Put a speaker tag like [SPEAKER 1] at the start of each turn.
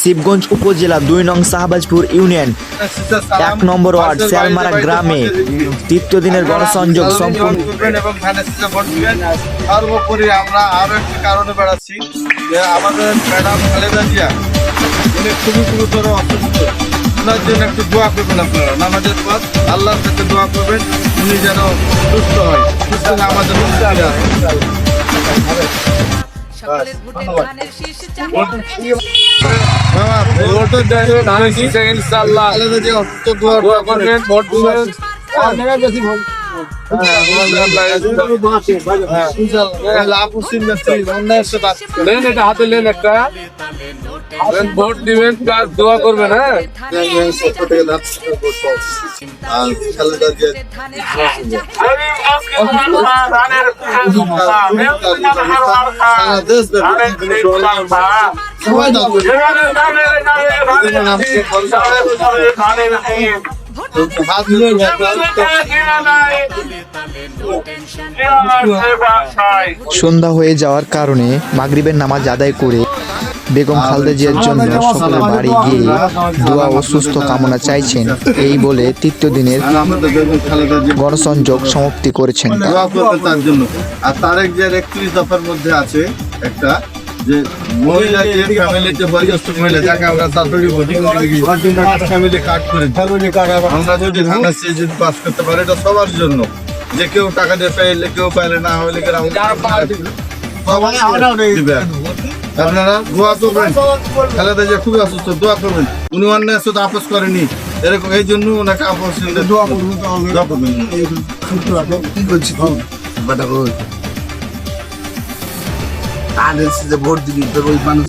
[SPEAKER 1] শিবগঞ্জ উপজেলা দুই নং শাহবাজপুর ইউনিয়ন। এক নম্বর ওয়ার্ড, শ্যালমারা গ্রামে তৃতীয় দিনের গণসংযোগ সম্পূর্ণ।
[SPEAKER 2] সর্বোপরি আমরা আরও একটি কারণে বেড়াচ্ছি যে আমাদের ম্যাডাম খালেদা জিয়া উনি খুবই গুরুতর অসুস্থ, ওনার জন্য একটু দোয়া করবেন আপনারা, নামাজের পর আল্লাহর কাছে দোয়া করবেন, উনি যেন সুস্থ হয়। সুস্থ আমাদের।
[SPEAKER 3] সকলের ভোটে ধানের শীষ
[SPEAKER 4] শীষে ইনশাআল্লাহ
[SPEAKER 2] দোয়া
[SPEAKER 4] করবেন ভোট দিবেন
[SPEAKER 2] ইনশাআল্লাহ। আপু চিন্তা
[SPEAKER 4] নেন এটা হাতে নেন একটা ভোট দিবেন দোয়া করবেন হ্যাঁ
[SPEAKER 1] সন্ধ্যা হয়ে যাওয়ার কারণে মাগরিবের নামাজ আদায় করে বেগম খালেদা জিয়ার জন্য সকলের বাড়ি গিয়ে দোয়া ও সুস্থ কামনা চাইছেন। এই বলে তৃতীয় দিনের গণসংযোগ সমাপ্তি করেছেন
[SPEAKER 2] তার। জন্য। আর যে একত্রিশ দফার মধ্যে আছে একটা যে মহিলা যে ফ্যামিলিতে বয়োজ্যেষ্ঠ মহিলা যাকে আমরা তাড়াতাড়ি ভোটিং ফ্যামিলি কার্ড করে ফ্যামিলি কার্ড আমরা যদি ধানা যদি পাস করতে পারি এটা সবার জন্য। যে কেউ টাকা দিয়ে পাইলে কেউ পাইলে না হলে গ্রাম সবাই দিবে। আপনারা দোয়া করবেন। খালেদা যে খুবই অসুস্থ দোয়া করবেন। উনি অন্যায় শুধু আপোষ করেনি। এরকম এই জন্য ওনাকে আপোষ দোয়া করবেন দোয়া করবেন।
[SPEAKER 5] কি করছি সাথে ভোট দিবি তোর ওই মানুষ